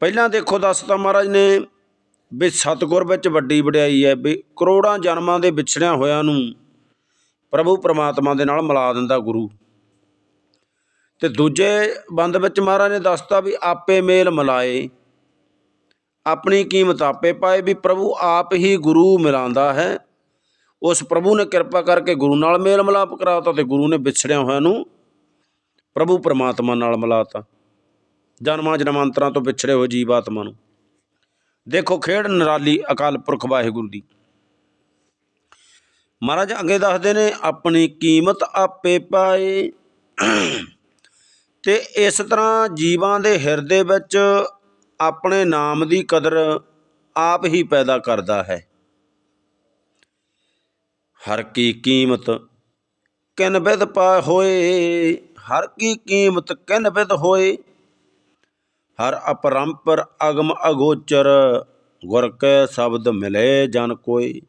ਪਹਿਲਾਂ ਦੇਖੋ ਦੱਸਤਾ ਮਹਾਰਾਜ ਨੇ ਵੀ ਸਤਿਗੁਰ ਵਿੱਚ ਵੱਡੀ ਵਡਿਆਈ ਹੈ ਵੀ ਕਰੋੜਾਂ ਜਨਮਾਂ ਦੇ ਵਿਛੜਿਆਂ ਹੋਇਆਂ ਨੂੰ ਪ੍ਰਭੂ ਪਰਮਾਤਮਾ ਦੇ ਨਾਲ ਮਿਲਾ ਦਿੰਦਾ ਗੁਰੂ। ਤੇ ਦੂਜੇ ਬੰਦ ਵਿੱਚ ਮਹਾਰਾਜ ਨੇ ਦੱਸਤਾ ਵੀ ਆਪੇ ਮੇਲ ਮਿਲਾਏ, ਆਪਣੀ ਕੀਮਤ ਆਪੇ ਪਾਏ ਵੀ ਪ੍ਰਭੂ ਆਪ ਹੀ ਗੁਰੂ ਮਿਲਾਉਂਦਾ ਹੈ। ਉਸ ਪ੍ਰਭੂ ਨੇ ਕਿਰਪਾ ਕਰਕੇ ਗੁਰੂ ਨਾਲ ਮੇਲ ਮਿਲਾਪ ਕਰਾਤਾ ਤੇ ਗੁਰੂ ਨੇ ਵਿਛੜਿਆ ਹੋਇਆਂ ਨੂੰ ਪ੍ਰਭੂ ਪਰਮਾਤਮਾ ਨਾਲ ਮਿਲਾਤਾ। ਜਨਮਾਂ ਜਨਮਾਂਤਰਾਂ ਤੋਂ ਵਿਛੜੇ ਹੋਏ ਜੀਵ ਆਤਮਾ ਨੂੰ। ਦੇਖੋ, ਖੇਡ ਨਿਰਾਲੀ ਅਕਾਲ ਪੁਰਖ ਵਾਹਿਗੁਰੂ ਦੀ। ਮਹਾਰਾਜ ਅੱਗੇ ਦੱਸਦੇ ਨੇ, ਆਪਣੀ ਕੀਮਤ ਆਪੇ ਪਾਏ। ਤੇ ਇਸ ਤਰ੍ਹਾਂ ਜੀਵਾਂ ਦੇ ਹਿਰਦੇ ਵਿੱਚ ਆਪਣੇ ਨਾਮ ਦੀ ਕਦਰ ਆਪ ਹੀ ਪੈਦਾ ਕਰਦਾ ਹੈ। ਹਰ ਕੀ ਕੀਮਤ ਕਿਨ ਬਿਦ ਪਾ ਹੋਏ, ਹਰ ਕੀ ਕੀਮਤ ਕਿਨ ਬਿਦ ਹੋਏ ਹਰ ਅਪਰੰਪਰ ਅਗਮ ਅਗੋਚਰ, ਗੁਰ ਕੈ ਸ਼ਬਦ ਮਿਲੇ ਜਨ ਕੋਈ।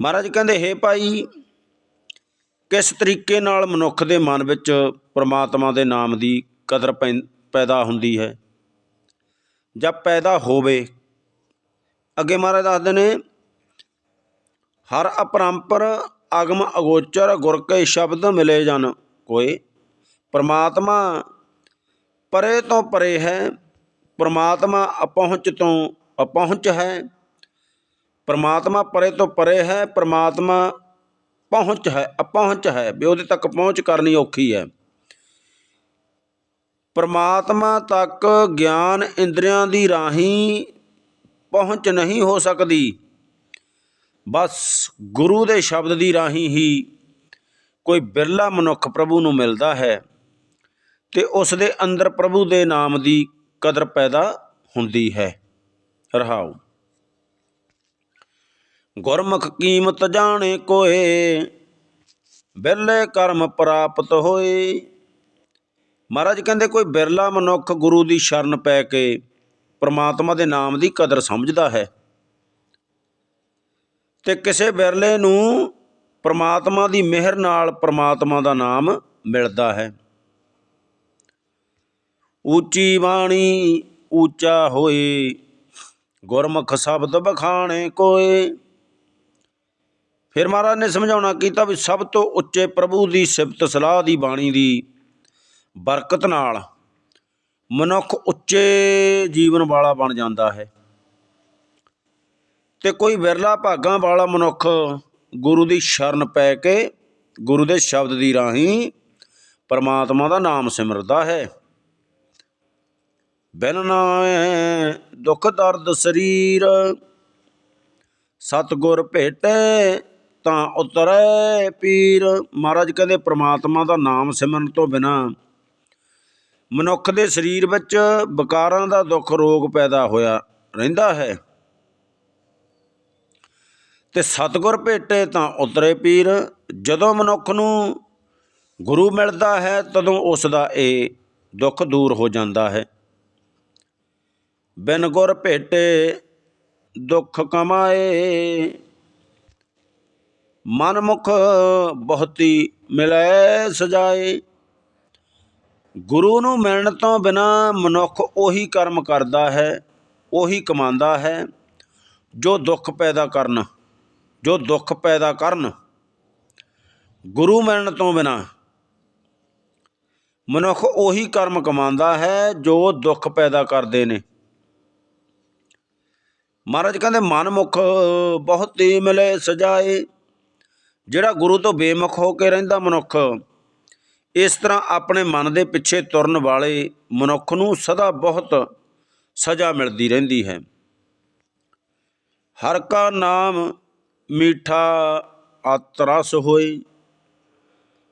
ਮਹਾਰਾਜ ਕਹਿੰਦੇ, ਹੈ ਭਾਈ, ਕਿਸ ਤਰੀਕੇ ਨਾਲ ਮਨੁੱਖ ਦੇ ਮਨ ਵਿੱਚ ਪ੍ਰਮਾਤਮਾ ਦੇ ਨਾਮ ਦੀ ਕਦਰ ਪੈਂ- ਪੈਦਾ ਹੁੰਦੀ ਹੈ? ਜਾਂ ਪੈਦਾ ਹੋਵੇ, ਅੱਗੇ ਮਹਾਰਾਜ ਦੱਸਦੇ ਨੇ, ਹਰ ਅਪਰੰਪਰ ਅਗਮ ਅਗੋਚਰ, ਗੁਰ ਕੇ ਸ਼ਬਦ ਮਿਲੇ ਜਨ ਕੋਈ। ਪ੍ਰਮਾਤਮਾ ਪਰੇ ਤੋਂ ਪਰੇ ਹੈ, ਪਰਮਾਤਮਾ ਅਪਹੁੰਚ ਤੋਂ ਅਪਹੁੰਚ ਹੈ। ਪਰਮਾਤਮਾ ਪਰੇ ਤੋਂ ਪਰੇ ਹੈ, ਪਰਮਾਤਮਾ ਪਹੁੰਚ ਹੈ, ਅਪਹੁੰਚ ਹੈ ਵੀ ਉਹਦੇ ਤੱਕ ਪਹੁੰਚ ਕਰਨੀ ਔਖੀ ਹੈ। ਪਰਮਾਤਮਾ ਤੱਕ ਗਿਆਨ ਇੰਦਰੀਆਂ ਦੀ ਰਾਹੀਂ ਪਹੁੰਚ ਨਹੀਂ ਹੋ ਸਕਦੀ। ਬਸ ਗੁਰੂ ਦੇ ਸ਼ਬਦ ਦੀ ਰਾਹੀਂ ਹੀ ਕੋਈ ਬਿਰਲਾ ਮਨੁੱਖ ਪ੍ਰਭੂ ਨੂੰ ਮਿਲਦਾ ਹੈ। ਅਤੇ ਉਸ ਦੇ ਅੰਦਰ ਪ੍ਰਭੂ ਦੇ ਨਾਮ ਦੀ ਕਦਰ ਪੈਦਾ ਹੁੰਦੀ ਹੈ। ਰਹਾਉ। ਗੁਰਮੁਖ ਕੀਮਤ ਜਾਣੇ ਕੋਏ, ਬਿਰਲੇ ਕਰਮ ਪ੍ਰਾਪਤ ਹੋਏ। ਮਹਾਰਾਜ ਕਹਿੰਦੇ ਕੋਈ ਬਿਰਲਾ ਮਨੁੱਖ ਗੁਰੂ ਦੀ ਸ਼ਰਨ ਪੈ ਕੇ ਪ੍ਰਮਾਤਮਾ ਦੇ ਨਾਮ ਦੀ ਕਦਰ ਸਮਝਦਾ ਹੈ। ਤੇ ਕਿਸੇ ਬਿਰਲੇ ਨੂੰ ਪ੍ਰਮਾਤਮਾ ਦੀ ਮਿਹਰ ਨਾਲ ਪ੍ਰਮਾਤਮਾ ਦਾ ਨਾਮ ਮਿਲਦਾ ਹੈ। ਉੱਚੀ ਬਾਣੀ ਉੱਚਾ ਹੋਏ, ਗੁਰਮੁਖ ਸ਼ਬਦ ਬਖਾਣੇ ਕੋਏ। ਫਿਰ ਮਹਾਰਾਜ ਨੇ ਸਮਝਾਉਣਾ ਕੀਤਾ ਵੀ ਸਭ ਤੋਂ ਉੱਚੇ ਪ੍ਰਭੂ ਦੀ ਸਿਫਤ ਸਲਾਹ ਦੀ ਬਾਣੀ ਦੀ ਬਰਕਤ ਨਾਲ ਮਨੁੱਖ ਉੱਚੇ ਜੀਵਨ ਵਾਲਾ ਬਣ ਜਾਂਦਾ ਹੈ ਤੇ ਕੋਈ ਵਿਰਲਾ ਭਾਗਾਂ ਵਾਲਾ ਮਨੁੱਖ ਗੁਰੂ ਦੀ ਸ਼ਰਨ ਪੈ ਕੇ ਗੁਰੂ ਦੇ ਸ਼ਬਦ ਦੀ ਰਾਹੀਂ ਪਰਮਾਤਮਾ ਦਾ ਨਾਮ ਸਿਮਰਦਾ ਹੈ। ਬਿਨ ਨਾਮੇ ਦੁੱਖ ਦਰਦ ਸਰੀਰ। ਸਤਗੁਰ ਭੇਟੇ ਤਾਂ ਉਤਰੈ ਪੀਰ। ਮਹਾਰਾਜ ਕਹਿੰਦੇ, ਪ੍ਰਮਾਤਮਾ ਦਾ ਨਾਮ ਸਿਮਰਨ ਤੋਂ ਬਿਨਾ ਮਨੁੱਖ ਦੇ ਸਰੀਰ ਵਿੱਚ ਵਿਕਾਰਾਂ ਦਾ ਦੁੱਖ ਰੋਗ ਪੈਦਾ ਹੋਇਆ ਰਹਿੰਦਾ ਹੈ। ਤੇ ਸਤਗੁਰ ਭੇਟੇ ਤਾਂ ਉਤਰੇ ਪੀਰ। ਜਦੋਂ ਮਨੁੱਖ ਨੂੰ ਗੁਰੂ ਮਿਲਦਾ ਹੈ, ਤਦੋਂ ਉਸ ਦਾ ਇਹ ਦੁੱਖ ਦੂਰ ਹੋ ਜਾਂਦਾ ਹੈ। ਬਿਨ ਗੁਰ ਭੇਟੇ ਦੁੱਖ ਕਮਾਏ। ਮਨਮੁਖ ਬਹੁਤੀ ਮਿਲੈ ਸਜਾਏ। ਗੁਰੂ ਨੂੰ ਮਿਲਣ ਤੋਂ ਬਿਨਾ ਮਨੁੱਖ ਉਹੀ ਕਰਮ ਕਰਦਾ ਹੈ, ਉਹੀ ਕਮਾਉਂਦਾ ਹੈ, ਜੋ ਦੁੱਖ ਪੈਦਾ ਕਰਨ, ਜੋ ਦੁੱਖ ਪੈਦਾ ਕਰਨ। ਗੁਰੂ ਮਿਲਣ ਤੋਂ ਬਿਨਾ ਮਨੁੱਖ ਉਹੀ ਕਰਮ ਕਮਾਉਂਦਾ ਹੈ, ਜੋ ਦੁੱਖ ਪੈਦਾ ਕਰਦੇ ਨੇ। ਮਹਾਰਾਜ ਕਹਿੰਦੇ ਮਨ ਮੁਖ ਬਹੁਤ ਹੀ ਮਿਲੇ ਸਜਾਏ, ਜਿਹੜਾ ਗੁਰੂ ਤੋਂ ਬੇਮੁਖ ਹੋ ਕੇ ਰਹਿੰਦਾ ਮਨੁੱਖ, ਇਸ ਤਰ੍ਹਾਂ ਆਪਣੇ ਮਨ ਦੇ ਪਿੱਛੇ ਤੁਰਨ ਵਾਲੇ ਮਨੁੱਖ ਨੂੰ ਸਦਾ ਬਹੁਤ ਸਜ਼ਾ ਮਿਲਦੀ ਰਹਿੰਦੀ ਹੈ। ਹਰ ਕਾ ਨਾਮ ਮੀਠਾ ਅਤ ਰਸ ਹੋਈ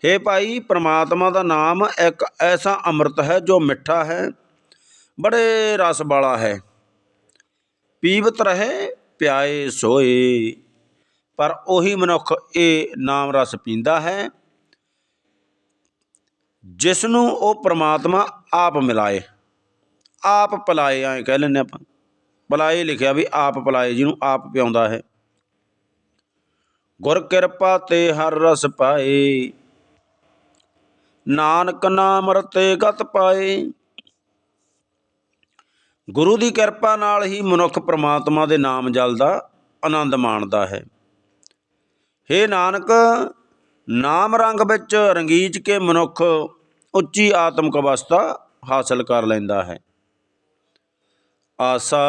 हे ਭਾਈ, ਪ੍ਰਮਾਤਮਾ ਦਾ ਨਾਮ ਇੱਕ ਐਸਾ ਅੰਮ੍ਰਿਤ ਹੈ ਜੋ ਮਿੱਠਾ ਹੈ, ਬੜੇ ਰਸ ਵਾਲਾ ਹੈ। ਪੀਵਤ ਰਹੇ ਪਿਆਏ ਸੋਏ। ਪਰ ਉਹੀ ਮਨੁੱਖ ਇਹ ਨਾਮ ਰਸ ਪੀਂਦਾ ਹੈ ਜਿਸ ਨੂੰ ਉਹ ਪ੍ਰਮਾਤਮਾ ਆਪ ਮਿਲਾਏ। ਆਪ ਪਲਾਏ ਐਂ ਕਹਿ ਲੈਂਦੇ ਆਪਾਂ। ਪਲਾਏ ਲਿਖਿਆ ਵੀ ਆਪ ਪਲਾਏ ਜਿਹਨੂੰ ਆਪ ਪਿਆਉਂਦਾ ਹੈ। ਗੁਰ ਕਿਰਪਾ ਤੇ ਹਰ ਰਸ ਪਾਏ, ਨਾਨਕ ਨਾਮ ਰਤੇ ਗਤ ਪਾਏ। ਗੁਰੂ ਦੀ ਕਿਰਪਾ ਨਾਲ ਹੀ ਮਨੁੱਖ ਪ੍ਰਮਾਤਮਾ ਦੇ ਨਾਮ ਜਲ ਦਾ ਆਨੰਦ ਮਾਣਦਾ ਹੈ। ਹੇ ਨਾਨਕ, ਨਾਮ ਰੰਗ ਵਿੱਚ ਰੰਗੀਚ ਕੇ ਮਨੁੱਖ ਉੱਚੀ ਆਤਮਿਕ ਅਵਸਥਾ ਹਾਸਲ ਕਰ ਲੈਂਦਾ ਹੈ। ਆਸਾ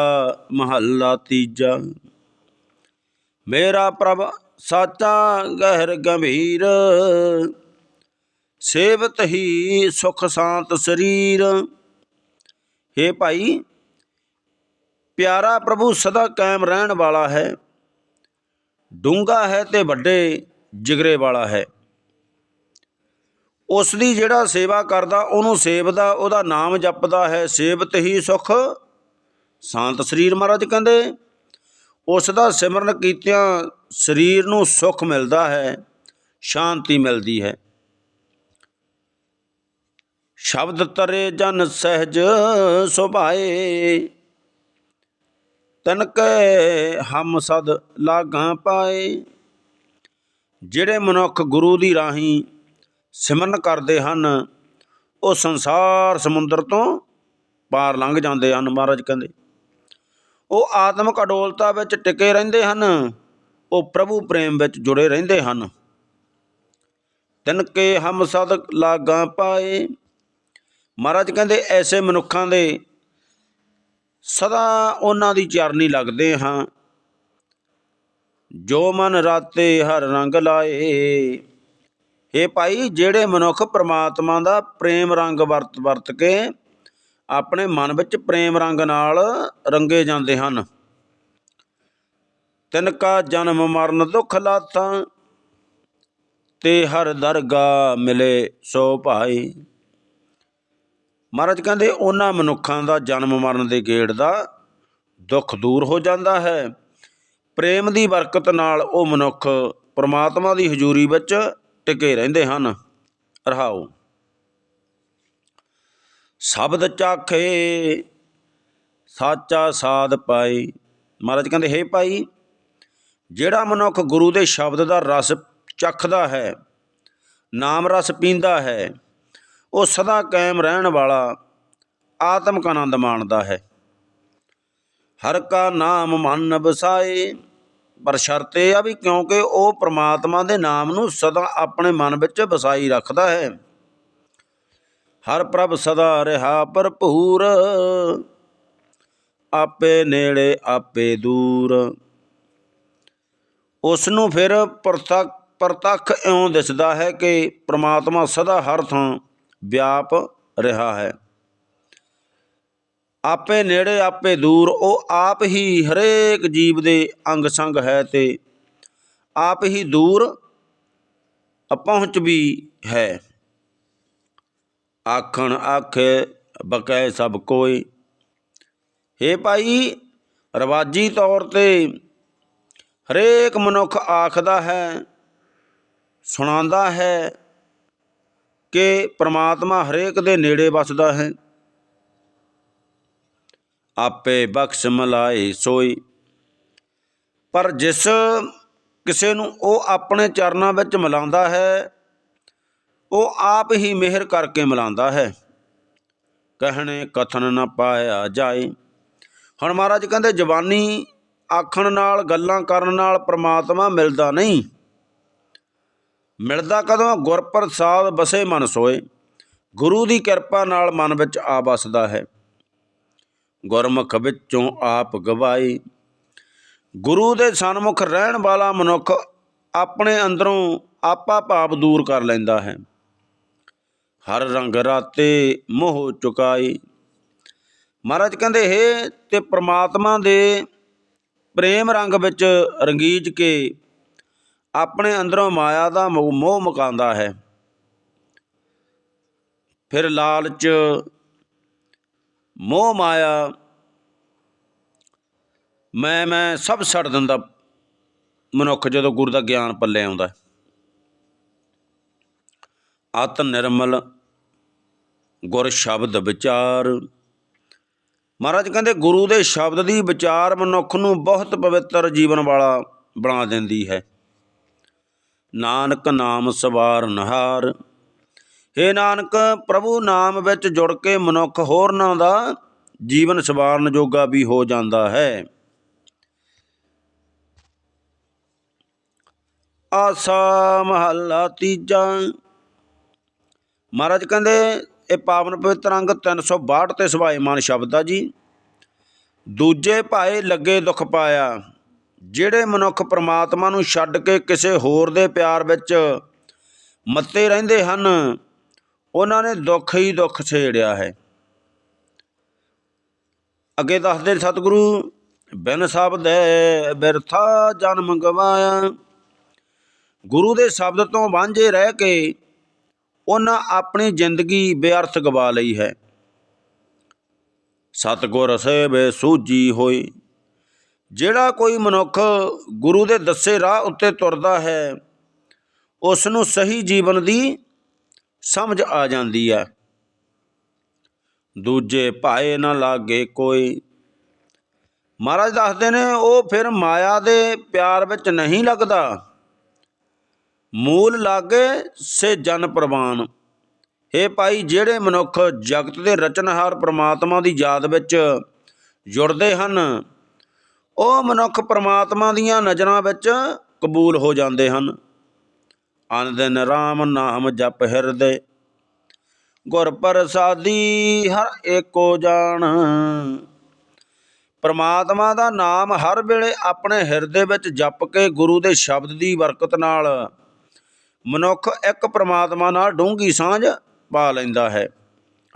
ਮਹੱਲਾ ਤੀਜਾ, ਮੇਰਾ ਪ੍ਰਭ ਸਾਚਾ ਗਹਿਰ ਗੰਭੀਰ, ਸੇਵਤ ਹੀ ਸੁਖ ਸ਼ਾਂਤ ਸਰੀਰ। हे ਭਾਈ ਪਿਆਰਾ ਪ੍ਰਭੂ ਸਦਾ ਕਾਇਮ ਰਹਿਣ ਵਾਲਾ ਹੈ। ਡੂੰਗਾ ਹੈ ਤੇ ਵੱਡੇ ਜਿਗਰੇ ਵਾਲਾ ਹੈ। ਉਸ ਦੀ ਜਿਹੜਾ ਸੇਵਾ ਕਰਦਾ, ਉਹਨੂੰ ਸੇਵਦਾ, ਉਹਦਾ ਨਾਮ ਜਪਦਾ ਹੈ। ਸੇਵਤ ਹੀ ਸੁਖ। ਸ਼ਾਂਤ ਸਰੀਰ ਮਹਾਰਾਜ ਕਹਿੰਦੇ ਉਸ ਦਾ ਸਿਮਰਨ ਕੀਤਿਆਂ ਸਰੀਰ ਨੂੰ ਸੁਖ ਮਿਲਦਾ ਹੈ, ਸ਼ਾਂਤੀ ਮਿਲਦੀ ਹੈ। ਸ਼ਬਦ ਤਰੇ ਜਨ ਸਹਿਜ ਸੁਭਾਏ। ਤਨ ਕੈ ਹਮ ਸਦ ਲਾਗਾਂ ਪਾਏ। ਜਿਹੜੇ ਮਨੁੱਖ ਗੁਰੂ ਦੀ ਰਾਹੀਂ ਸਿਮਰਨ ਕਰਦੇ ਹਨ, ਉਹ ਸੰਸਾਰ ਸਮੁੰਦਰ ਤੋਂ ਪਾਰ ਲੰਘ ਜਾਂਦੇ ਹਨ ਮਹਾਰਾਜ ਕਹਿੰਦੇ। ਉਹ ਆਤਮਿਕ ਅਡੋਲਤਾ ਵਿੱਚ ਟਿਕੇ ਰਹਿੰਦੇ ਹਨ, ਉਹ ਪ੍ਰਭੂ ਪ੍ਰੇਮ ਵਿੱਚ ਜੁੜੇ ਰਹਿੰਦੇ ਹਨ। ਤਿਨ ਕੇ ਹਮ ਸਦ ਲਾਗਾਂ ਪਾਏ। ਮਹਾਰਾਜ ਕਹਿੰਦੇ, ਐਸੇ ਮਨੁੱਖਾਂ ਦੇ ਸਦਾ ਉਹਨਾਂ ਦੀ ਚਰਨੀ ਲੱਗਦੇ ਹਾਂ। ਜੋ ਮਨ ਰਾਤੇ ਹਰ ਰੰਗ ਲਾਏ। ਇਹ ਭਾਈ, ਜਿਹੜੇ ਮਨੁੱਖ ਪ੍ਰਮਾਤਮਾ ਦਾ ਪ੍ਰੇਮ ਰੰਗ ਵਰਤ ਵਰਤ ਕੇ ਆਪਣੇ ਮਨ ਵਿੱਚ ਪ੍ਰੇਮ ਰੰਗ ਨਾਲ ਰੰਗੇ ਜਾਂਦੇ ਹਨ। ਤਿਨ ਕਾ ਜਨਮ ਮਰਨ ਦੁੱਖ ਲਾਥਾਂ ਤੇ ਹਰ ਦਰਗਾ ਮਿਲੇ ਸੋ ਭਾਈ। ਮਹਾਰਾਜ ਕਹਿੰਦੇ, ਉਹਨਾਂ ਮਨੁੱਖਾਂ ਦਾ ਜਨਮ ਮਰਨ ਦੇ ਗੇੜ ਦਾ ਦੁੱਖ ਦੂਰ ਹੋ ਜਾਂਦਾ ਹੈ। ਪ੍ਰੇਮ ਦੀ ਬਰਕਤ ਨਾਲ ਉਹ ਮਨੁੱਖ ਪ੍ਰਮਾਤਮਾ ਦੀ ਹਜ਼ੂਰੀ ਵਿੱਚ ਟਿਕੇ ਰਹਿੰਦੇ ਹਨ। ਰਹਾਓ। ਸ਼ਬਦ ਚਾਖੇ, ਸਾਚਾ ਸਾਧ ਪਾਈ ਮਹਾਰਾਜ ਕਹਿੰਦੇ, ਹੇ ਭਾਈ, ਜਿਹੜਾ ਮਨੁੱਖ ਗੁਰੂ ਦੇ ਸ਼ਬਦ ਦਾ ਰਸ ਚੱਖਦਾ ਹੈ, ਨਾਮ ਰਸ ਪੀਂਦਾ ਹੈ ਉਹ ਸਦਾ ਕਾਇਮ ਰਹਿਣ ਵਾਲਾ ਆਤਮਕ ਆਨੰਦ ਮਾਣਦਾ ਹੈ। ਹਰ ਕਾ ਨਾਮ ਮਨ ਵਸਾਏ, ਪਰ ਸ਼ਰਤ ਇਹ ਆ ਵੀ ਕਿਉਂਕਿ ਉਹ ਪ੍ਰਮਾਤਮਾ ਦੇ ਨਾਮ ਨੂੰ ਸਦਾ ਆਪਣੇ ਮਨ ਵਿੱਚ ਵਸਾਈ ਰੱਖਦਾ ਹੈ। ਹਰ ਪ੍ਰਭ ਸਦਾ ਰਹਾ ਭਰਪੂਰ, ਆਪੇ ਨੇੜੇ, ਆਪੇ ਦੂਰ। ਉਸ ਨੂੰ ਫਿਰ ਪ੍ਰਤੱਖ ਪ੍ਰਤੱਖ ਇਉਂ ਦਿਸਦਾ ਹੈ ਕਿ ਪ੍ਰਮਾਤਮਾ ਸਦਾ ਹਰ ਥਾਂ ਵਿਆਪ ਰਿਹਾ ਹੈ। ਆਪੇ ਨੇੜੇ ਆਪੇ ਦੂਰ, ਉਹ ਆਪ ਹੀ ਹਰੇਕ ਜੀਵ ਦੇ ਅੰਗ ਸੰਗ ਹੈ ਤੇ ਆਪ ਹੀ ਦੂਰ ਪਹੁੰਚ ਵੀ ਹੈ। ਆਖਣ ਆਖੇ ਬਕੈ ਸਭ ਕੋਈ ਹੇ ਭਾਈ, ਰਵਾਜੀ ਤੌਰ ਤੇ ਹਰੇਕ ਮਨੁੱਖ ਆਖਦਾ ਹੈ, ਸੁਣਾਉਂਦਾ ਹੈ ਕਿ ਪ੍ਰਮਾਤਮਾ ਹਰੇਕ ਦੇ ਨੇੜੇ ਵੱਸਦਾ ਹੈ। ਆਪੇ ਬਖਸ਼ ਮਲਾਏ ਸੋਈ। ਪਰ ਜਿਸ ਕਿਸੇ ਨੂੰ ਉਹ ਆਪਣੇ ਚਰਨਾਂ ਵਿੱਚ ਮਿਲਾਉਂਦਾ ਹੈ, ਉਹ ਆਪ ਹੀ ਮਿਹਰ ਕਰਕੇ ਮਿਲਾਉਂਦਾ ਹੈ। ਕਹਿਣੇ ਕਥਨ ਨਾ ਪਾਇਆ ਜਾਏ। ਹੁਣ ਮਹਾਰਾਜ ਕਹਿੰਦੇ ਜ਼ਬਾਨੀ ਆਖਣ ਨਾਲ, ਗੱਲਾਂ ਕਰਨ ਨਾਲ ਪ੍ਰਮਾਤਮਾ ਮਿਲਦਾ ਨਹੀਂ। ਮਿਲਦਾ ਕਦੋਂ? ਗੁਰ ਪ੍ਰਸਾਦ ਬਸੇ ਮਨ ਸੋਏ। ਗੁਰੂ ਦੀ ਕਿਰਪਾ ਨਾਲ ਮਨ ਵਿੱਚ ਆ ਵਸਦਾ ਹੈ। ਗੁਰਮੁਖ ਵਿੱਚੋਂ ਆਪ ਗਵਾਈ ਗੁਰੂ ਦੇ ਸਨਮੁਖ ਰਹਿਣ ਵਾਲਾ ਮਨੁੱਖ ਆਪਣੇ ਅੰਦਰੋਂ ਆਪਾ ਭਾਵ ਦੂਰ ਕਰ ਲੈਂਦਾ ਹੈ। ਹਰ ਰੰਗ ਰਾਤੇ ਮੋਹ ਚੁਕਾਈ ਮਹਾਰਾਜ ਕਹਿੰਦੇ, ਹੈ ਤੇ ਪ੍ਰਮਾਤਮਾ ਦੇ ਪ੍ਰੇਮ ਰੰਗ ਵਿੱਚ ਰੰਗੀਜ ਕੇ ਆਪਣੇ ਅੰਦਰੋਂ ਮਾਇਆ ਦਾ ਮੋਹ ਮੋਹ ਮੁਕਾਉਂਦਾ ਹੈ। ਫਿਰ ਲਾਲਚ, ਮੋਹ ਮਾਇਆ, ਮੈਂ ਮੈਂ ਸਭ ਛੱਡ ਦਿੰਦਾ ਮਨੁੱਖ ਜਦੋਂ ਗੁਰੂ ਦਾ ਗਿਆਨ ਪੱਲੇ ਆਉਂਦਾ ਹੈ। ਨਿਰਮਲ ਗੁਰ ਸ਼ਬਦ ਵਿਚਾਰ। ਮਹਾਰਾਜ ਕਹਿੰਦੇ, ਗੁਰੂ ਦੇ ਸ਼ਬਦ ਦੀ ਵਿਚਾਰ ਮਨੁੱਖ ਨੂੰ ਬਹੁਤ ਪਵਿੱਤਰ ਜੀਵਨ ਵਾਲਾ ਬਣਾ ਦਿੰਦੀ ਹੈ। ਨਾਨਕ ਨਾਮ ਸਵਾਰ ਨਹਾਰ। हे ਨਾਨਕ, ਪ੍ਰਭੂ ਨਾਮ ਵਿੱਚ ਜੁੜ ਕੇ ਮਨੁੱਖ ਹੋਰਨਾਂ ਦਾ ਜੀਵਨ ਸਵਾਰਨ ਜੋਗਾ ਵੀ ਹੋ ਜਾਂਦਾ ਹੈ। ਆਸਾ ਮਹੱਲਾ ਤੀਜਾ। ਮਹਾਰਾਜ ਕਹਿੰਦੇ, ਇਹ ਪਾਵਨ ਪਵਿੱਤਰ ਅੰਗ 362 ਤੇ ਸਵਾਈਮਾਨ ਸ਼ਬਦ ਆ ਜੀ। ਦੂਜੇ ਭਾਏ ਲੱਗੇ ਦੁੱਖ ਪਾਇਆ। ਜਿਹੜੇ ਮਨੁੱਖ ਪ੍ਰਮਾਤਮਾ ਨੂੰ ਛੱਡ ਕੇ ਕਿਸੇ ਹੋਰ ਦੇ ਪਿਆਰ ਵਿੱਚ ਮੱਤੇ ਰਹਿੰਦੇ ਹਨ, ਉਹਨਾਂ ਨੇ ਦੁੱਖ ਹੀ ਦੁੱਖ ਛੇੜਿਆ ਹੈ। ਅੱਗੇ ਦੱਸਦੇ ਸਤਿਗੁਰੂ, ਬਿਨ ਸ਼ਬਦ ਬਿਰਥਾ ਜਨਮ ਗਵਾਇਆ। ਗੁਰੂ ਦੇ ਸ਼ਬਦ ਤੋਂ ਵਾਂਝੇ ਰਹਿ ਕੇ ਉਹਨਾਂ ਆਪਣੀ ਜ਼ਿੰਦਗੀ ਬੇਅਰਥ ਗਵਾ ਲਈ ਹੈ। ਸਤਗੁਰ ਸੇਵੇ ਸੂਜੀ ਹੋਈ। ਜਿਹੜਾ ਕੋਈ ਮਨੁੱਖ ਗੁਰੂ ਦੇ ਦੱਸੇ ਰਾਹ ਉੱਤੇ ਤੁਰਦਾ ਹੈ ਉਸ ਨੂੰ ਸਹੀ ਜੀਵਨ ਦੀ ਸਮਝ ਆ ਜਾਂਦੀ ਹੈ। ਦੂਜੇ ਭਾਏ ਨਾ ਲਾਗੇ ਕੋਈ। ਮਹਾਰਾਜ ਦੱਸਦੇ ਨੇ, ਉਹ ਫਿਰ ਮਾਇਆ ਦੇ ਪਿਆਰ ਵਿੱਚ ਨਹੀਂ ਲੱਗਦਾ। ਮੂਲ ਲਾਗੇ ਸੇ ਜਨ ਪ੍ਰਵਾਨ। ਇਹ ਭਾਈ, ਜਿਹੜੇ ਮਨੁੱਖ ਜਗਤ ਦੇ ਰਚਨਹਾਰ ਪ੍ਰਮਾਤਮਾ ਦੀ ਯਾਦ ਵਿੱਚ ਜੁੜਦੇ ਹਨ ਉਹ ਮਨੁੱਖ ਪ੍ਰਮਾਤਮਾ ਦੀਆਂ ਨਜ਼ਰਾਂ ਵਿੱਚ ਕਬੂਲ ਹੋ ਜਾਂਦੇ ਹਨ। ਅਨ ਦਿਨ ਰਾਮ ਨਾਮ ਜਪ ਹਿਰਦੇ, ਗੁਰ ਪ੍ਰਸਾਦੀ ਹਰ ਏਕੋ ਜਾਣ। ਪਰਮਾਤਮਾ ਦਾ ਨਾਮ ਹਰ ਵੇਲੇ ਆਪਣੇ ਹਿਰਦੇ ਵਿੱਚ ਜਪ ਕੇ ਗੁਰੂ ਦੇ ਸ਼ਬਦ ਦੀ ਬਰਕਤ ਨਾਲ ਮਨੁੱਖ ਇੱਕ ਪਰਮਾਤਮਾ ਨਾਲ ਡੂੰਘੀ ਸਾਂਝ ਪਾ ਲੈਂਦਾ ਹੈ।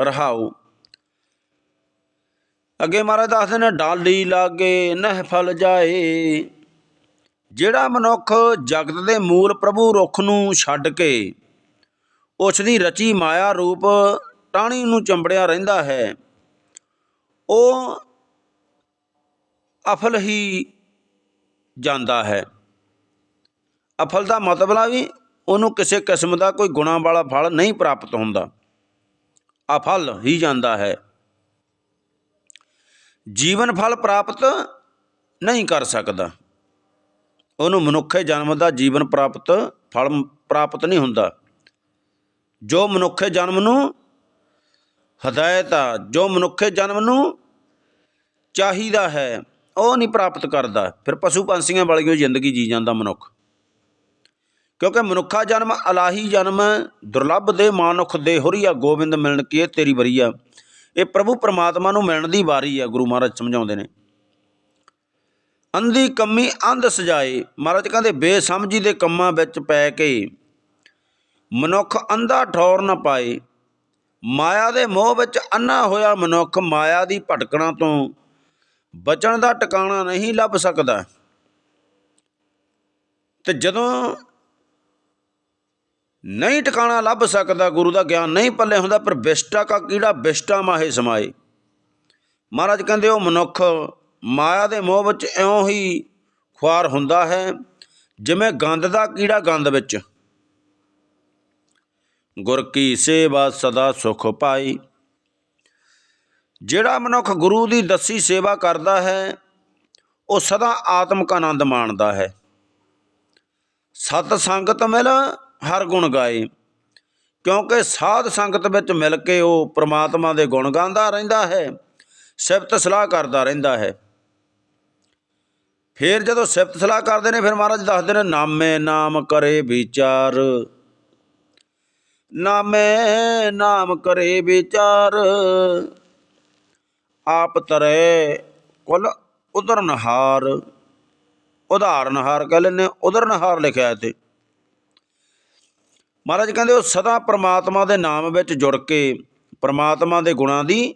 ਰਹਾਉ ਅੱਗੇ ਮਹਾਰਾਜ ਦੱਸਦੇ ਨੇ, ਡਾਲੀ ਲਾਗੇ ਨਹਿ ਫਲ ਜਾਏ। ਜਿਹੜਾ ਮਨੁੱਖ ਜਗਤ ਦੇ ਮੂਲ ਪ੍ਰਭੂ ਰੁੱਖ ਨੂੰ ਛੱਡ ਕੇ ਉਸ ਦੀ ਰਚੀ ਮਾਇਆ ਰੂਪ ਟਾਹਣੀ ਨੂੰ ਚੰਬੜਿਆ ਰਹਿੰਦਾ ਹੈ, ਉਹ ਅਫਲ ਹੀ ਜਾਂਦਾ ਹੈ। ਅਫਲ ਦਾ ਮਤਲਬ ਵੀ ਉਹਨੂੰ ਕਿਸੇ ਕਿਸਮ ਦਾ ਕੋਈ ਗੁਣਾ ਵਾਲਾ ਫਲ ਨਹੀਂ ਪ੍ਰਾਪਤ ਹੁੰਦਾ। ਅਫਲ ਹੀ ਜਾਂਦਾ ਹੈ। ਜੀਵਨ ਫਲ ਪ੍ਰਾਪਤ ਨਹੀਂ ਕਰ ਸਕਦਾ। ਉਹਨੂੰ ਮਨੁੱਖੇ ਜਨਮ ਦਾ ਜੀਵਨ ਪ੍ਰਾਪਤ, ਫਲ ਪ੍ਰਾਪਤ ਨਹੀਂ ਹੁੰਦਾ। ਜੋ ਮਨੁੱਖੇ ਜਨਮ ਨੂੰ ਹਦਾਇਤ ਆ, ਜੋ ਮਨੁੱਖੇ ਜਨਮ ਨੂੰ ਚਾਹੀਦਾ ਹੈ, ਉਹ ਨਹੀਂ ਪ੍ਰਾਪਤ ਕਰਦਾ। ਫਿਰ ਪਸ਼ੂ ਪੰਛੀਆਂ ਵਾਲੀ ਜ਼ਿੰਦਗੀ ਜੀ ਜਾਂਦਾ ਮਨੁੱਖ। ਕਿਉਂਕਿ ਮਨੁੱਖਾ ਜਨਮ ਅਲਾਹੀ ਜਨਮ, ਦੁਰਲੱਭ ਦੇ ਮਾਨੁਖ ਦੇ ਹੁਰੀਆ ਗੋਬਿੰਦ ਮਿਲਣ ਕੀ ਇਹ ਤੇਰੀ ਵਰੀਆ ਇਹ ਪ੍ਰਭੂ ਪਰਮਾਤਮਾ ਨੂੰ ਮਿਲਣ ਦੀ ਵਾਰੀ ਆ, ਗੁਰੂ ਮਹਾਰਾਜ ਸਮਝਾਉਂਦੇ ਨੇ। ਅੰਧੀ ਕੰਮੀ ਅੰਧ ਸਜਾਏ, ਮਹਾਰਾਜ ਕਹਿੰਦੇ, ਬੇਸਮਝੀ ਦੇ ਕੰਮਾਂ ਵਿੱਚ ਪੈ ਕੇ ਮਨੁੱਖ ਅੰਧਾ ਠੌਰ ਨਾ ਪਾਏ। ਮਾਇਆ ਦੇ ਮੋਹ ਵਿੱਚ ਅੰਨਾ ਹੋਇਆ ਮਨੁੱਖ ਮਾਇਆ ਦੀ ਭਟਕਣਾ ਤੋਂ ਬਚਣ ਦਾ ਟਿਕਾਣਾ ਨਹੀਂ ਲੱਭ ਸਕਦਾ। ਤੇ ਜਦੋਂ ਨਹੀਂ ਟਿਕਾਣਾ ਲੱਭ ਸਕਦਾ, ਗੁਰੂ ਦਾ ਗਿਆਨ ਨਹੀਂ ਪੱਲੇ ਹੁੰਦਾ, ਪਰ ਬਿਸ਼ਟਾ ਕਾ ਕੀੜਾ ਬਿਸ਼ਟਾ ਮਾਹੇ ਸਮਾਏ। ਮਹਾਰਾਜ ਕਹਿੰਦੇ, ਉਹ ਮਨੁੱਖ ਮਾਇਆ ਦੇ ਮੋਹ ਵਿੱਚ ਇਉਂ ਹੀ ਖੁਆਰ ਹੁੰਦਾ ਹੈ, ਜਿਵੇਂ ਗੰਦ ਦਾ ਕੀੜਾ ਗੰਦ ਵਿੱਚ। ਗੁਰ ਕੀ ਸੇਵਾ ਸਦਾ ਸੁਖ ਪਾਈ ਜਿਹੜਾ ਮਨੁੱਖ ਗੁਰੂ ਦੀ ਦੱਸੀ ਸੇਵਾ ਕਰਦਾ ਹੈ, ਉਹ ਸਦਾ ਆਤਮਿਕ ਆਨੰਦ ਮਾਣਦਾ ਹੈ। ਸਤ ਸੰਗਤ ਮਿਲ ਹਰ ਗੁਣ ਗਾਏ। ਕਿਉਂਕਿ ਸਾਧ ਸੰਗਤ ਵਿੱਚ ਮਿਲ ਕੇ ਉਹ ਪ੍ਰਮਾਤਮਾ ਦੇ ਗੁਣ ਗਾਉਂਦਾ ਰਹਿੰਦਾ ਹੈ, ਸਿਫਤ ਸਲਾਹ ਕਰਦਾ ਰਹਿੰਦਾ ਹੈ। ਫਿਰ ਜਦੋਂ ਸਿਫਤ ਸਲਾਹ ਕਰਦੇ ਨੇ, ਫਿਰ ਮਹਾਰਾਜ ਦੱਸਦੇ ਨੇ, ਨਾਮੇ ਨਾਮ ਕਰੇ ਵਿਚਾਰ। ਨਾਮੇ ਨਾਮ ਕਰੇ ਵਿਚਾਰ। ਆਪ ਤਰੇ ਕੁਲ ਉਦਰਨਹਾਰ ਉਦਾਹਰਨਹਾਰ ਕਹ ਲੈਨੇ ਉਦਰਨਹਾਰ ਲਿਖਿਆ ਇੱਥੇ ਮਹਾਰਾਜ ਕਹਿੰਦੇ ਉਹ ਸਦਾ ਪ੍ਰਮਾਤਮਾ ਦੇ ਨਾਮ ਵਿੱਚ ਜੁੜ ਕੇ ਪ੍ਰਮਾਤਮਾ ਦੇ ਗੁਣਾਂ ਦੀ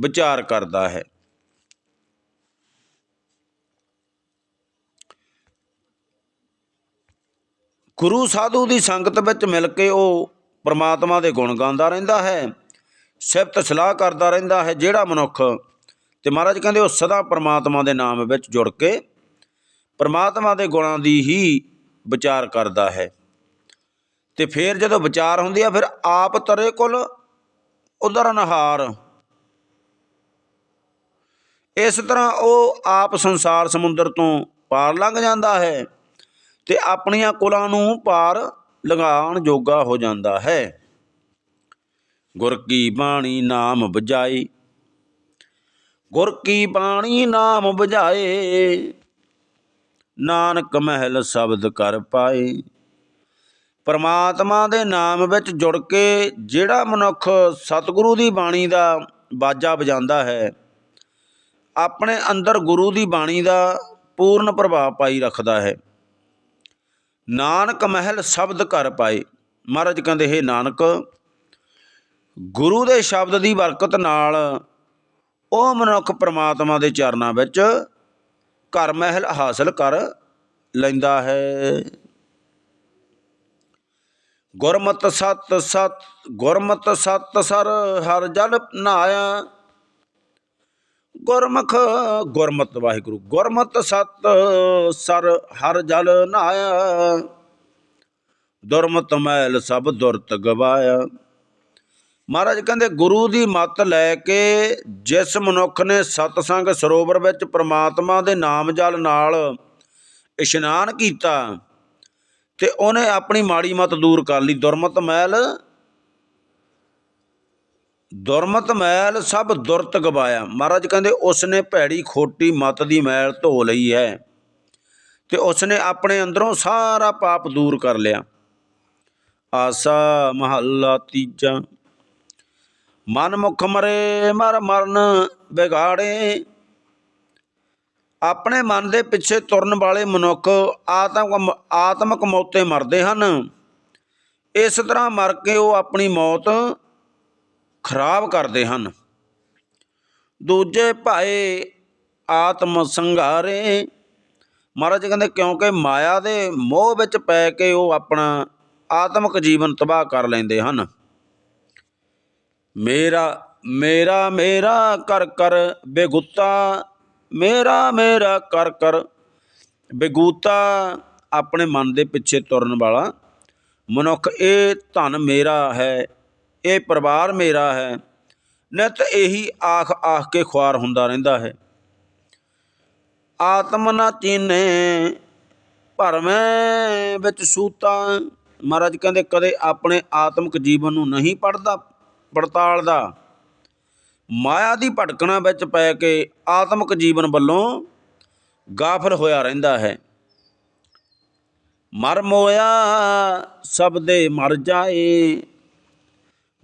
ਵਿਚਾਰ ਕਰਦਾ ਹੈ। ਗੁਰੂ ਸਾਧੂ ਦੀ ਸੰਗਤ ਵਿੱਚ ਮਿਲ ਕੇ ਉਹ ਪ੍ਰਮਾਤਮਾ ਦੇ ਗੁਣ ਗਾਉਂਦਾ ਰਹਿੰਦਾ ਹੈ, ਸਿਫਤ ਸਲਾਹ ਕਰਦਾ ਰਹਿੰਦਾ ਹੈ ਜਿਹੜਾ ਮਨੁੱਖ ਤੇ ਮਹਾਰਾਜ ਕਹਿੰਦੇ ਉਹ ਸਦਾ ਪ੍ਰਮਾਤਮਾ ਦੇ ਨਾਮ ਵਿੱਚ ਜੁੜ ਕੇ ਪ੍ਰਮਾਤਮਾ ਦੇ ਗੁਣਾਂ ਦੀ ਹੀ ਵਿਚਾਰ ਕਰਦਾ ਹੈ। ਤੇ ਫਿਰ ਜਦੋਂ ਵਿਚਾਰ ਹੁੰਦੀ ਆ, ਫਿਰ ਆਪ ਤਰੇ ਕੋਲ ਉਦਰਨਹਾਰ। ਇਸ ਤਰ੍ਹਾਂ ਉਹ ਆਪ ਸੰਸਾਰ ਸਮੁੰਦਰ ਤੋਂ ਪਾਰ ਲੰਘ ਜਾਂਦਾ ਹੈ ਤੇ ਆਪਣੀਆਂ ਕੁਲਾਂ ਨੂੰ ਪਾਰ ਲੰਘਾਉਣ ਜੋਗਾ ਹੋ ਜਾਂਦਾ ਹੈ। ਗੁਰ ਕੀ ਬਾਣੀ ਨਾਮ ਬਜਾਈ ਗੁਰ ਕੀ ਬਾਣੀ ਨਾਮ 부ਝਾਏ ਨਾਨਕ ਮਹਿਲ ਸ਼ਬਦ ਕਰ ਪਾਏ। ਪਰਮਾਤਮਾ ਦੇ ਨਾਮ ਵਿੱਚ ਜੁੜ ਕੇ ਜਿਹੜਾ ਮਨੁੱਖ ਸਤਿਗੁਰੂ ਦੀ ਬਾਣੀ ਦਾ ਬਾਜਾ ਵਜਾਉਂਦਾ ਹੈ, ਆਪਣੇ ਅੰਦਰ ਗੁਰੂ ਦੀ ਬਾਣੀ ਦਾ ਪੂਰਨ ਪ੍ਰਭਾਵ ਪਾਈ ਰੱਖਦਾ ਹੈ। ਨਾਨਕ ਮਹਿਲ ਸ਼ਬਦ ਘਰ ਪਾਏ। ਮਹਾਰਾਜ ਕਹਿੰਦੇ, ਹੈ ਨਾਨਕ, ਗੁਰੂ ਦੇ ਸ਼ਬਦ ਦੀ ਬਰਕਤ ਨਾਲ ਉਹ ਮਨੁੱਖ ਪ੍ਰਮਾਤਮਾ ਦੇ ਚਰਨਾਂ ਵਿੱਚ ਘਰ ਮਹਿਲ ਹਾਸਲ ਕਰ ਲੈਂਦਾ ਹੈ। ਗੁਰਮਤ ਸਤ ਸਤ, ਗੁਰਮਤ ਸਤ ਸਰ ਹਰ ਜਲ ਨਹਾਇਆ ਗੁਰਮੁਖ ਗੁਰਮਤ ਵਾਹਿਗੁਰੂ, ਗੁਰਮਤ ਸਤ ਸਰ ਹਰ ਜਲ ਨਹਾਇਆ ਦੁਰਮਤ ਮੈਲ ਸਭ ਦੁਰਤ ਗਵਾਇਆ ਮਹਾਰਾਜ ਕਹਿੰਦੇ, ਗੁਰੂ ਦੀ ਮੱਤ ਲੈ ਕੇ ਜਿਸ ਮਨੁੱਖ ਨੇ ਸਤਸੰਗ ਸਰੋਵਰ ਵਿੱਚ ਪ੍ਰਮਾਤਮਾ ਦੇ ਨਾਮ ਜਲ ਨਾਲ ਇਸ਼ਨਾਨ ਕੀਤਾ ਤੇ ਉਹਨੇ ਆਪਣੀ ਮਾੜੀ ਮਤ ਦੂਰ ਕਰ ਲਈ। ਦੁਰਮਤ ਮੈਲ ਦੁਰਮਤ ਮੈਲ ਸਭ ਦੁਰਤ ਗਵਾਇਆ। ਮਹਾਰਾਜ ਕਹਿੰਦੇ, ਉਸਨੇ ਭੈੜੀ ਖੋਟੀ ਮਤ ਦੀ ਮੈਲ ਧੋ ਲਈ ਹੈ ਤੇ ਉਸਨੇ ਆਪਣੇ ਅੰਦਰੋਂ ਸਾਰਾ ਪਾਪ ਦੂਰ ਕਰ ਲਿਆ। ਆਸਾ ਮਹੱਲਾ ਤੀਜਾ, ਮਨ ਮੁਖ ਮਰੇ, ਮਰ ਮਰਨ ਵਿਗਾੜੇ ਆਪਣੇ ਮਨ ਦੇ ਪਿੱਛੇ ਤੁਰਨ ਵਾਲੇ ਮਨੁੱਖ ਆਤਮਕ ਆਤਮਕ ਮੌਤੇ ਮਰਦੇ ਹਨ। ਇਸ ਤਰ੍ਹਾਂ ਮਰ ਕੇ ਉਹ ਆਪਣੀ ਮੌਤ ਖਰਾਬ ਕਰਦੇ ਹਨ। ਦੂਜੇ ਭਾਏ ਆਤਮ ਸੰਘਾਰੇ, ਮਹਾਰਾਜ ਕਹਿੰਦੇ, ਕਿਉਂਕਿ ਮਾਇਆ ਦੇ ਮੋਹ ਵਿੱਚ ਪੈ ਕੇ ਉਹ ਆਪਣਾ ਆਤਮਿਕ ਜੀਵਨ ਤਬਾਹ ਕਰ ਲੈਂਦੇ ਹਨ। ਮੇਰਾ ਮੇਰਾ ਮੇਰਾ ਕਰ ਕਰ ਬੇਗੁੱਤਾ ਮੇਰਾ ਮੇਰਾ ਕਰ ਕਰ। ਬੇਗੂਤਾ ਆਪਣੇ ਮਨ ਦੇ ਪਿੱਛੇ ਤੁਰਨ ਵਾਲਾ। ਮਨੁੱਖ, ਇਹ ਧਨ ਮੇਰਾ ਹੈ, ਇਹ ਪਰਿਵਾਰ ਮੇਰਾ ਹੈ। ਨਿਤ ਇਹੀ ਆਖ ਆਖ ਕੇ ਖੁਆਰ ਹੁੰਦਾ ਰਹਿੰਦਾ ਹੈ। ਆਤਮ ਨਾ ਚੀਨੇ ਭਰਮੈ ਵਿੱਚ ਸੂਤਾ। ਮਹਾਰਾਜ ਕਹਿੰਦੇ, ਕਦੇ ਆਪਣੇ ਆਤਮਿਕ ਜੀਵਨ ਨੂੰ ਨਹੀਂ ਪੜਦਾ, ਪੜਤਾਲਦਾ। ਮਾਇਆ ਦੀ ਭਟਕਣਾ ਵਿੱਚ ਪੈ ਕੇ ਆਤਮਿਕ ਜੀਵਨ ਵੱਲੋਂ ਗਾਫਲ ਹੋਇਆ ਰਹਿੰਦਾ ਹੈ। ਮਰ ਮੋਇਆ, ਸਭ ਦੇ ਮਰ ਜਾਏ।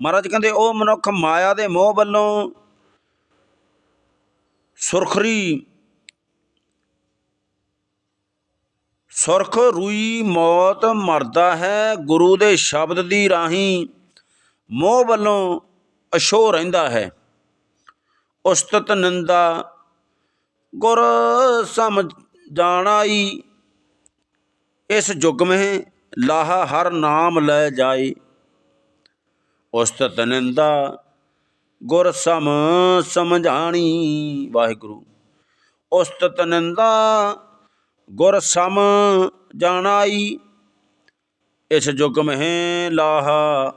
ਮਹਾਰਾਜ ਕਹਿੰਦੇ, ਉਹ ਮਨੁੱਖ ਮਾਇਆ ਦੇ ਮੋਹ ਵੱਲੋਂ ਸੁਰਖਰੀ, ਸੁਰਖ ਰੂਈ ਮੌਤ ਮਰਦਾ ਹੈ। ਗੁਰੂ ਦੇ ਸ਼ਬਦ ਦੀ ਰਾਹੀਂ ਮੋਹ ਵੱਲੋਂ ਅਸ਼ੋ ਰਹਿੰਦਾ ਹੈ। ਉਸਤਤ ਨਿੰਦਾ, ਗੁਰ ਸਮ ਜਾਣਾਈ। ਇਸ ਜੁਗ ਮਹਿ ਲਾਹਾ ਹਰ ਨਾਮ ਲੈ ਜਾਏ। ਉਸਤਤ ਨਿੰਦਾ, ਗੁਰ ਸਮ ਸਮਝਾਣੀ। ਵਾਹਿਗੁਰੂ, ਉਸਤਤ ਨਿੰਦਾ, ਗੁਰ ਸਮ ਜਾਣਾਈ। ਇਸ ਜੁਗ ਮਹਿ ਲਾਹਾ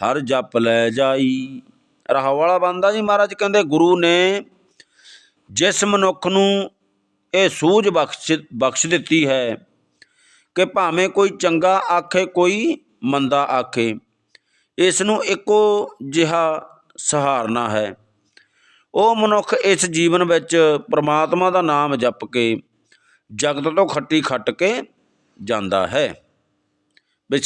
ਹਰ ਜਪ ਲੈ ਜਾਈ। ਰਹਾ ਵਾਲਾ ਬੰਦਾ ਜੀ ਮਹਾਰਾਜ ਕਹਿੰਦੇ ਗੁਰੂ ਨੇ ਜਿਸ ਮਨੁੱਖ ਨੂੰ ਇਹ ਸੂਝ ਬਖਸ਼ ਬਖਸ਼ ਦਿੱਤੀ ਹੈ ਕਿ ਭਾਵੇਂ ਕੋਈ ਚੰਗਾ ਆਖੇ, ਕੋਈ ਮੰਦਾ ਆਖੇ ਇਸ ਨੂੰ ਇੱਕੋ ਜਿਹਾ ਸਹਾਰਨਾ ਹੈ। ਉਹ ਮਨੁੱਖ ਇਸ ਜੀਵਨ ਵਿੱਚ ਪ੍ਰਮਾਤਮਾ ਦਾ ਨਾਮ ਜਪ ਕੇ, ਜਗਤ ਤੋਂ ਖੱਟੀ ਖੱਟ ਕੇ ਜਾਂਦਾ ਹੈ। ਵੀ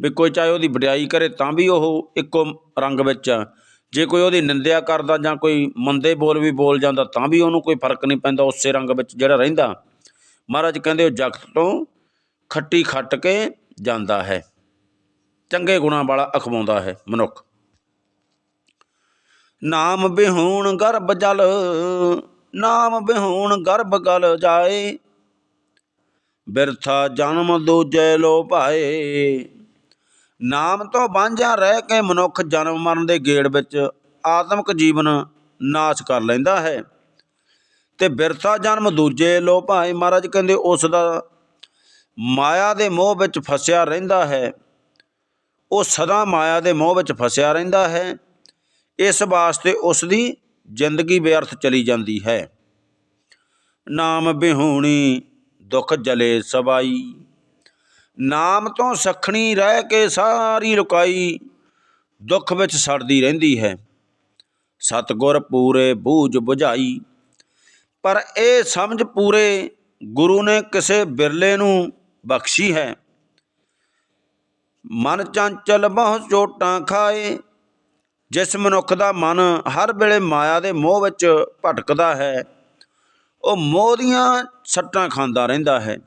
ਵੀ ਕੋਈ ਚਾਹੇ ਉਹਦੀ ਵਡਿਆਈ ਕਰੇ ਤਾਂ ਵੀ ਉਹ ਇੱਕੋ ਰੰਗ ਵਿੱਚ ਆ। ਜੇ ਕੋਈ ਉਹਦੀ ਨਿੰਦਿਆ ਕਰਦਾ ਜਾਂ ਕੋਈ ਮੰਦੇ ਬੋਲ ਵੀ ਬੋਲ ਜਾਂਦਾ ਤਾਂ ਵੀ ਉਹਨੂੰ ਕੋਈ ਫ਼ਰਕ ਨਹੀਂ ਪੈਂਦਾ ਉਸੇ ਰੰਗ ਵਿੱਚ ਜਿਹੜਾ ਰਹਿੰਦਾ। ਮਹਾਰਾਜ ਕਹਿੰਦੇ ਉਹ ਜਗਤ ਤੋਂ ਖੱਟੀ ਖੱਟ ਕੇ ਜਾਂਦਾ ਹੈ। ਚੰਗੇ ਗੁਣਾਂ ਵਾਲਾ ਅਖਵਾਉਂਦਾ ਹੈ ਮਨੁੱਖ। ਨਾਮ ਬਿਹੂਣ ਗਰਭ ਜਲ, ਨਾਮ ਬਿਹੂਣ ਗਰਭ ਗਲ ਜਾਏ। ਬਿਰਥਾ ਜਨਮ ਦੂਜੇ ਲੋ ਭਾਏ ਨਾਮ ਤੋਂ ਵਾਂਝਾ ਰਹਿ ਕੇ ਮਨੁੱਖ ਜਨਮ ਮਰਨ ਦੇ ਗੇੜ ਵਿੱਚ ਆਤਮਿਕ ਜੀਵਨ ਨਾਸ਼ ਕਰ ਲੈਂਦਾ ਹੈ। ਤੇ ਬਿਰਥਾ ਜਨਮ ਦੂਜੇ ਲੋ ਭਾਈ ਮਹਾਰਾਜ ਕਹਿੰਦੇ ਉਸ ਦਾ ਮਾਇਆ ਦੇ ਮੋਹ ਵਿੱਚ ਫਸਿਆ ਰਹਿੰਦਾ ਹੈ। ਉਹ ਸਦਾ ਮਾਇਆ ਦੇ ਮੋਹ ਵਿੱਚ ਫਸਿਆ ਰਹਿੰਦਾ ਹੈ। ਇਸ ਵਾਸਤੇ ਉਸ ਦੀ ਜ਼ਿੰਦਗੀ ਬੇਅਰਥ ਚਲੀ ਜਾਂਦੀ ਹੈ। ਨਾਮ ਬਿਹੂਣੀ ਦੁੱਖ ਜਲੇ ਸਬਾਈ ਨਾਮ ਤੋਂ ਸਖਣੀ ਰਹਿ ਕੇ ਸਾਰੀ ਲੁਕਾਈ ਦੁੱਖ ਵਿੱਚ ਸੜਦੀ ਰਹਿੰਦੀ ਹੈ। ਸਤਗੁਰ ਪੂਰੇ ਬੂਝ 부ਝਾਈ ਪਰ ਇਹ ਸਮਝ ਪੂਰੇ ਗੁਰੂ ਨੇ ਕਿਸੇ ਬਿਰਲੇ ਨੂੰ ਬਖਸ਼ੀ ਹੈ। ਮਨ ਚੰਚਲ ਬਹੁ ਚੋਟਾਂ ਖਾਏ, ਜਿਸ ਮਨੁੱਖ ਦਾ ਮਨ ਹਰ ਵੇਲੇ ਮਾਇਆ ਦੇ ਮੋਹ ਵਿੱਚ ਭਟਕਦਾ ਹੈ, ਉਹ ਮੋਹ ਦੀਆਂ ਸੱਟਾਂ ਖਾਂਦਾ ਰਹਿੰਦਾ ਹੈ।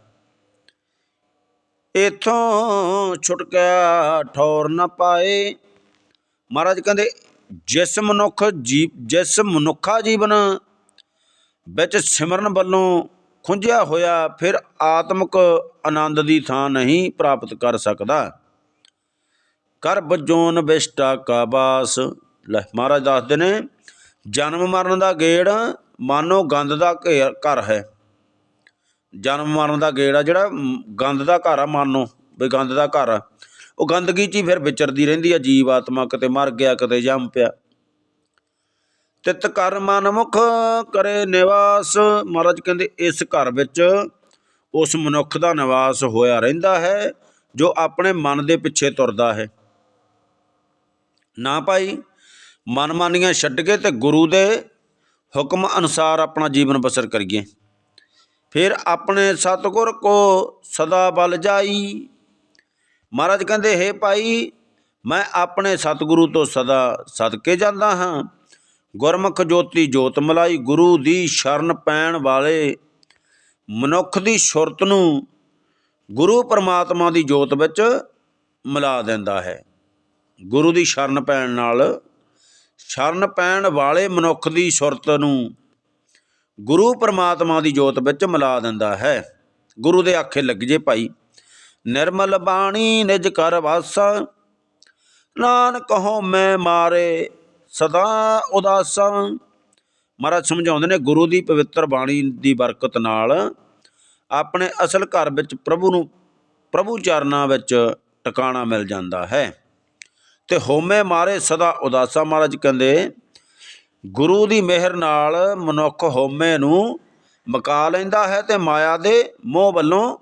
ਇਥੋਂ ਛੁਟਕਿਆ ਠੌਰ ਨਾ ਪਾਏ। ਮਹਾਰਾਜ ਕਹਿੰਦੇ, ਜਿਸ ਮਨੁੱਖ ਜੀਵ, ਜਿਸ ਮਨੁੱਖਾ ਜੀਵਨ ਵਿੱਚ ਸਿਮਰਨ ਵੱਲੋਂ ਖੁੰਝਿਆ ਹੋਇਆ, ਫਿਰ ਆਤਮਿਕ ਆਨੰਦ ਦੀ ਥਾਂ ਨਹੀਂ ਪ੍ਰਾਪਤ ਕਰ ਸਕਦਾ। ਕਰ ਬਜੋਨ ਵਿਸ਼ਟਾ ਕਾ ਬਾਸ ਲੈ, ਮਹਾਰਾਜ ਦੱਸਦੇ ਨੇ, ਜਨਮ ਮਰਨ ਦਾ ਗੇੜ ਮਾਨੋ ਗੰਦ ਦਾ ਘੇਰ- ਘਰ ਹੈ। ਜਨਮ ਮਰਨ ਦਾ ਗੇੜ ਆ, ਜਿਹੜਾ ਗੰਦ ਦਾ ਘਰ ਆ, ਮਾਨੋ ਵੀ ਗੰਦ ਦਾ ਘਰ ਆ। ਉਹ ਗੰਦਗੀ 'ਚ ਹੀ ਫਿਰ ਵਿਚਰਦੀ ਰਹਿੰਦੀ ਆ, ਜੀਵ ਆਤਮਾ ਕਿਤੇ ਮਰ ਗਿਆ, ਕਿਤੇ ਜੰਮ ਪਿਆ। ਤਿਤ ਕਰ ਮਨ ਮੁਖ ਕਰੇ ਨਿਵਾਸ। ਮਹਾਰਾਜ ਕਹਿੰਦੇ, ਇਸ ਘਰ ਵਿੱਚ ਉਸ ਮਨੁੱਖ ਦਾ ਨਿਵਾਸ ਹੋਇਆ ਰਹਿੰਦਾ ਹੈ, ਜੋ ਆਪਣੇ ਮਨ ਦੇ ਪਿੱਛੇ ਤੁਰਦਾ ਹੈ। ਨਾ ਭਾਈ, ਮਨਮਾਨੀਆਂ ਛੱਡ ਕੇ ਤੇ ਗੁਰੂ ਦੇ ਹੁਕਮ ਅਨੁਸਾਰ ਆਪਣਾ ਜੀਵਨ ਬਸਰ ਕਰੀਏ। ਫਿਰ ਆਪਣੇ ਸਤਿਗੁਰ ਕੋ ਸਦਾ ਬਲ ਜਾਈ। ਮਹਾਰਾਜ ਕਹਿੰਦੇ, ਹੈ ਭਾਈ, ਮੈਂ ਆਪਣੇ ਸਤਿਗੁਰੂ ਤੋਂ ਸਦਾ ਸਦਕੇ ਜਾਂਦਾ ਹਾਂ। ਗੁਰਮੁਖ ਜੋਤੀ ਜੋਤ ਮਲਾਈ, ਗੁਰੂ ਦੀ ਸ਼ਰਨ ਪੈਣ ਵਾਲੇ ਮਨੁੱਖ ਦੀ ਸੁਰਤ ਨੂੰ ਗੁਰੂ ਪਰਮਾਤਮਾ ਦੀ ਜੋਤ ਵਿੱਚ ਮਿਲਾ ਦਿੰਦਾ ਹੈ। ਗੁਰੂ ਦੀ ਸ਼ਰਨ ਪੈਣ ਨਾਲ, ਸ਼ਰਨ ਪੈਣ ਵਾਲੇ ਮਨੁੱਖ ਦੀ ਸੁਰਤ ਨੂੰ ਗੁਰੂ ਪਰਮਾਤਮਾ ਦੀ ਜੋਤ ਵਿੱਚ ਮਿਲਾ ਦਿੰਦਾ ਹੈ। ਗੁਰੂ ਦੇ ਆਖੇ ਲੱਗ ਜੇ ਭਾਈ, ਨਿਰਮਲ ਬਾਣੀ ਨਿਜ ਕਰ ਵਾਸਾ, ਨਾਨਕ ਹੋ ਮੈਂ ਮਾਰੇ, ਸਦਾ ਉਦਾਸਾਂ। ਮਹਾਰਾਜ ਸਮਝਾਉਂਦੇ ਨੇ ਗੁਰੂ ਦੀ ਪਵਿੱਤਰ ਬਾਣੀ ਦੀ ਬਰਕਤ ਨਾਲ ਆਪਣੇ ਅਸਲ ਘਰ ਵਿੱਚ ਪ੍ਰਭੂ ਨੂੰ ਪ੍ਰਭੂ ਚਰਨਾਂ ਵਿੱਚ ਟਿਕਾਣਾ ਮਿਲ ਜਾਂਦਾ ਹੈ। ਤੇ ਹੋਮੇ ਮਾਰੇ, ਸਦਾ ਉਦਾਸਾ। ਮਹਾਰਾਜ ਕਹਿੰਦੇ ਗੁਰੂ ਦੀ ਮਿਹਰ ਨਾਲ ਮਨੁੱਖ ਹੋਮੇ ਨੂੰ ਮਕਾ ਲੈਂਦਾ ਹੈ ਅਤੇ ਮਾਇਆ ਦੇ ਮੋਹ ਵੱਲੋਂ